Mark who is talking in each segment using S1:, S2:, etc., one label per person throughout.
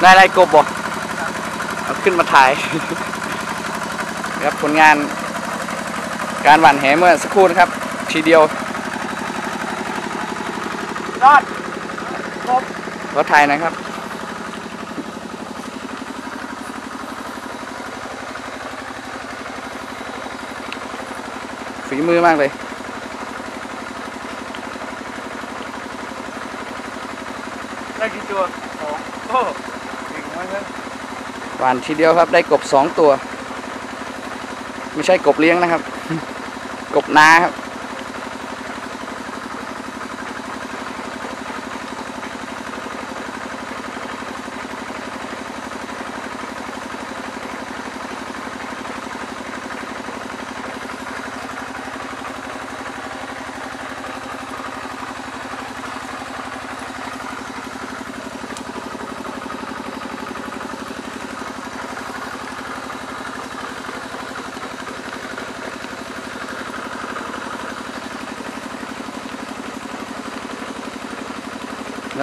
S1: ได้ไรกบบ่เอาขึ้นมาถ่าย ครับผลงาน การหว่านแหเมื่อสักครู่นะครับ ทีเดียวย
S2: อดครบ
S1: รถถ่ายหนะครับฝีมือมากเลย
S2: ได้กี่ตัวสองโอ้เก่งมากเลย
S1: ห วานทีเดียวครับได้กบสองตัว ไม่ใช่กบเลี้ยงนะครับ กบนาครับ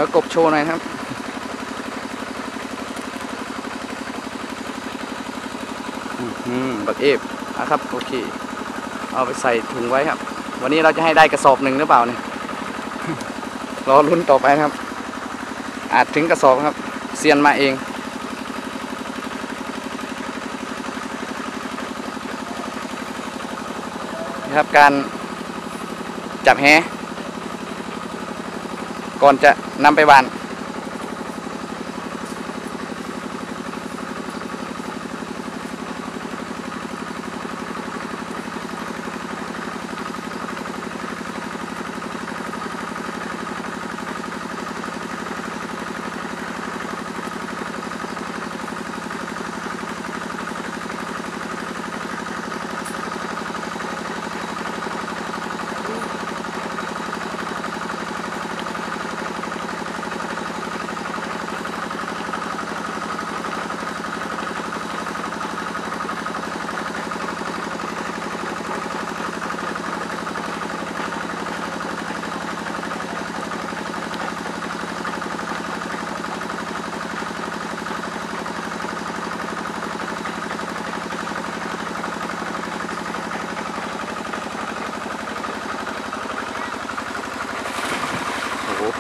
S1: แล้วกบโชว์หน่อยครับ อื้อหือบักเอฟนะครับ โอเค เอาไปใส่ถุงไว้ครับ วันนี้เราจะให้ได้กระสอบหนึ่งหรือเปล่าเนี่ย รอลุ้นต่อไปครับ อาจถึงกระสอบครับ เซียนมาเองนะครับการจับแฮ ก่อนจะนำไปหวาน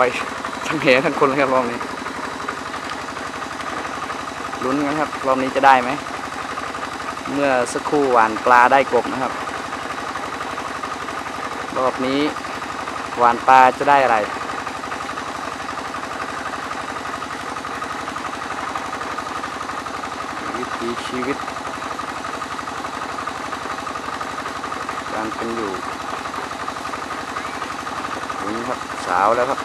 S1: ไปทั้งแหทั้งคนเลยครับรอบนี้ลุ้นกันครับรอบนี้จะได้ไหม เมื่อสักครู่หวานปลาได้กบนะครับ รอบนี้หวานปลาจะได้อะไรวิถีชีวิต การเป็นอยู่นี่ครับสาวแล้วครับ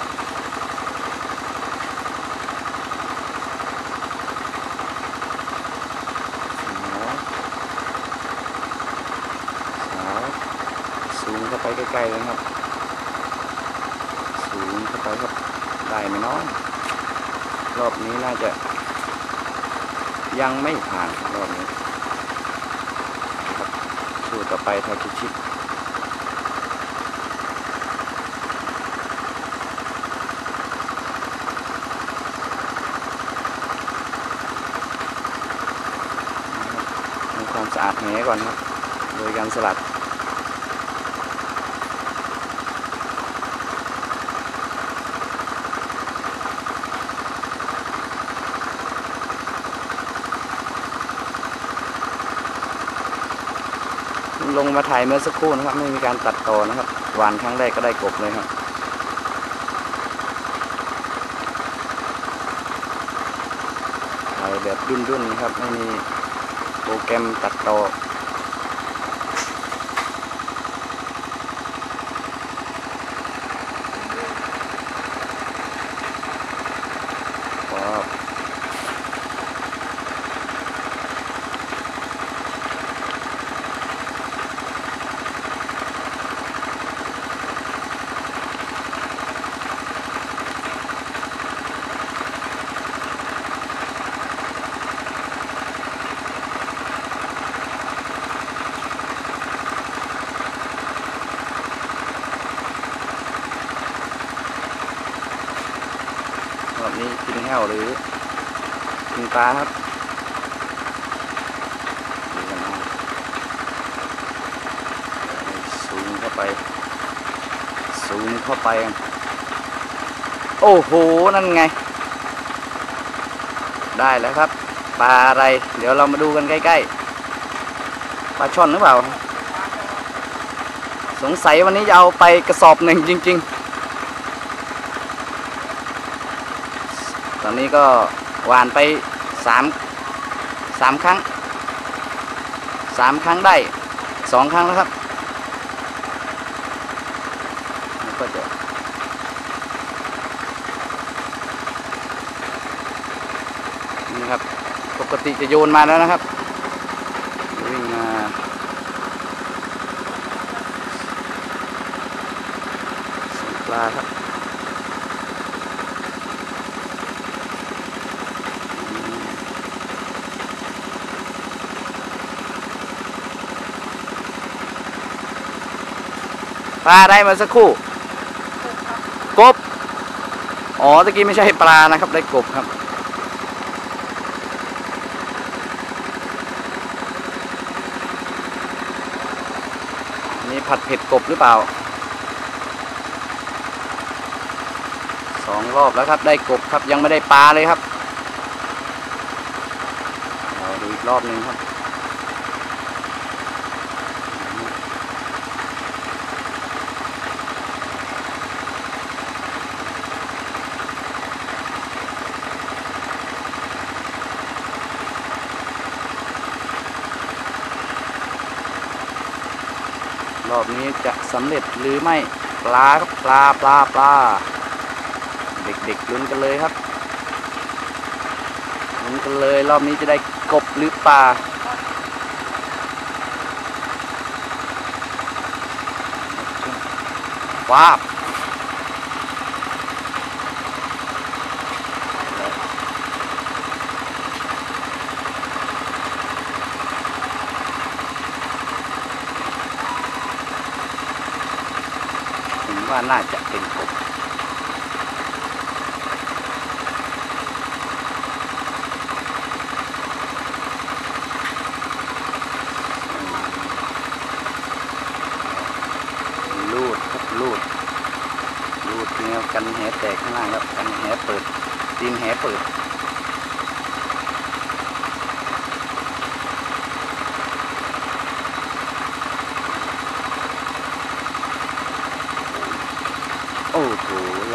S1: สาวสูงเข้าไปใก ล้ๆเลยครับ สูงเข้าไปครับได้ไหมน้องรอบนี้น่าจะยังไม่ผ่านรอบนี้ครับสู้ต่อไปทาคิชิความสะอาดแหก่อนครับ โดยการสลัด ลงมาถ่ายเมื่อสักครู่นะครับ ไม่มีการตัดต่อนะครับหวานครั้งแรกก็ได้กบเลยครับถ่ายแบบดุนๆนะครับไม่มีโปรแกรมตัดต่อ ครับ บนี้กินแห้วหรือกินปลาครับดูกันเอาซูมเข้าไปซูมเข้าไป โอ้โห นั่นไง ได้แล้วครับ ปลาอะไร เดี๋ยวเรามาดูกันใกล้ๆ ปลาช่อนหรือเปล่า สงสัยวันนี้จะเอาไปกระสอบหนึ่งจริง ๆ อนนี้ก็หวานไปสามสามครั้งสามครั้งได้สองครั้งแล้วครับก็จะนี่ครับ ปกติจะโยนมาแล้วนะครับ วิ่งมาปลาครับ ปลาได้มาสักคู่ กบ อ๋อตะกี้ไม่ใช่ปลานะครับ ได้กบครับนนี้ผัดเผ็ดกบหรือเปล่า สองรอบแล้วครับ ได้กบครับ ยังไม่ได้ปลาเลยครับ เราดูอีกรอบหนึ่งครับ รอบนี้จะสำเร็จหรือไม่ปลาครับปลาปลาปลาเด็กๆลุ้นกันเลยครับลุ้นกันเลยรอบนี้จะได้กบหรือปลาว้าวา น่าจะเป็นผมลูดครับลูดลูดเนวกันแหแตกข้างล่างครับกันแหเปิดตีนแหเปิดโอ้โห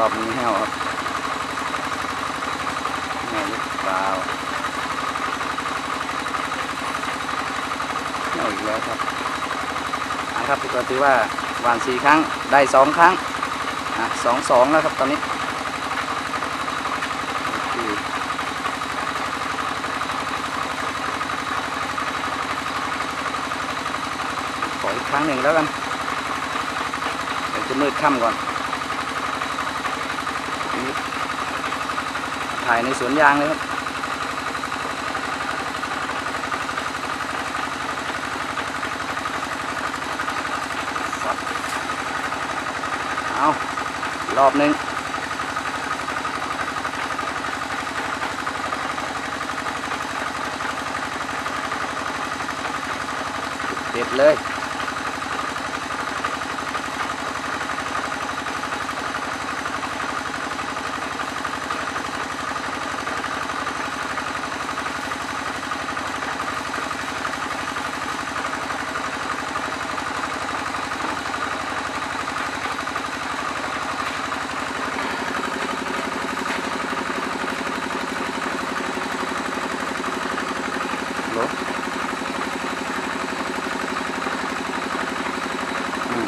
S1: รอบนี้แห้วครับแม่หรือเปล่าแห้วอีกแล้วครับนะครับก็ถือว่าหวานสี่ครั้งได้สองครั้งอะสองสองแล้วครับตอนนี้โอเคขออีกครั้งหนึ่งแล้วกันเดี๋ยวจะมืดค่ำก่อน ถ่ายในสวนยางเลยครับเอารอบหนึ่งเด็ดเลย โหลอืม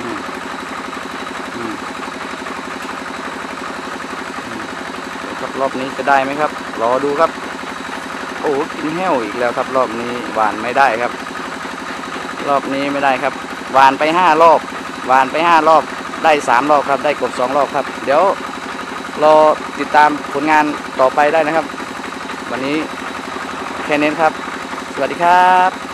S1: อืมอืมอืมเดี๋ยวครับรอบนี้ จะได้ไหมครับ รอดูครับ โอ้กินแห้วอีกแล้วครับ รอบนี้หวานไม่ได้ครับ รอบนี้ไม่ได้ครับหวานไปห้ารอบหวานไปห้ารอบได้สามรอบครับ ได้กบสองรอบครับ เดี๋ยวรอติดตามผลงานต่อไปได้นะครับ วันนี้แค่นี้ครับ สวัสดีครับ